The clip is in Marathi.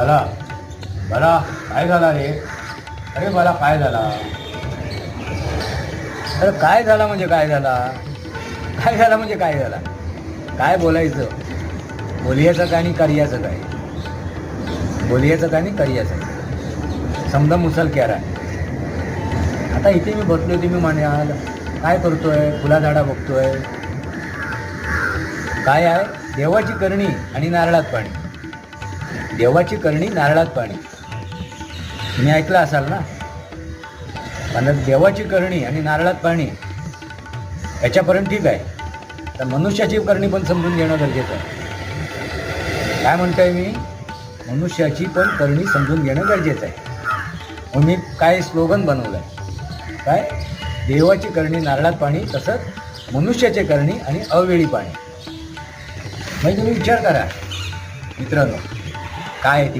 मला मला काय झाला रे? अरे मला काय झाला? अरे काय झाला म्हणजे काय झाला? काय झाला म्हणजे काय झाला? काय बोलायचं? बोलियाचं काय आणि कार्याचं काय? बोलियाचं काय आणि कार्याचं काय? समजा मुसल कॅरा आता इथे मी बसलो तुम्ही म्हणाल काय करतोय? फुलाझाडा बघतोय. काय आहे? देवाची करणी आणि नारळात पाणी. देवाची करणी नारळात पाणी. तुम्ही ऐकलं असाल ना? म्हणत देवाची करणी आणि नारळात पाणी. याच्यापर्यंत ठीक आहे. तर मनुष्याची करणी पण समजून घेणं गरजेचं आहे. काय म्हणतोय मी? मनुष्याची पण करणी समजून घेणं गरजेचं आहे. मग मी काय स्लोगन बनवलं आहे काय? देवाची करणी नारळात पाणी तसंच मनुष्याची करणी आणि अवेळी पाणी. म्हणजे तुम्ही विचार करा मित्रांनो. काय आहे ती